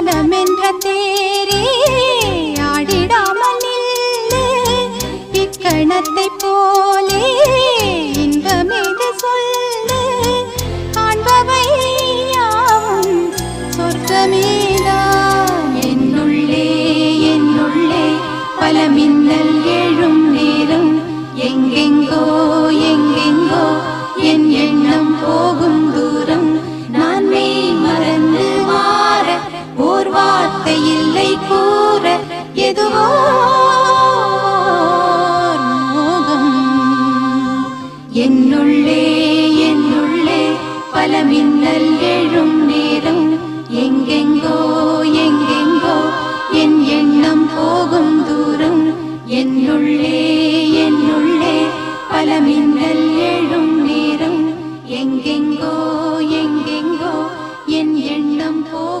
காலம் என்ற தேரே ஆடிடாமல் நில்லு. இக்கணத்தை போலே இன்பமேது சொல்லு. காண்பவை யாவும் சொர்க்கமேதான். என்னுள்ளே என்னுள்ளே பல மின்னல் வார்த்தையில்லை கூற எதுவோ மோகம். என்னுள்ளே என்னுள்ளே பல மின்னல் எழும் நேரம். எங்கெங்கோ எங்கெங்கோ என் எண்ணம் போகும் தூரம். என்னுள்ளே என்னுள்ளே பல மின்னல் எழும் நேரம். எங்கெங்கோ எங்கெங்கோ என் எண்ணம் போ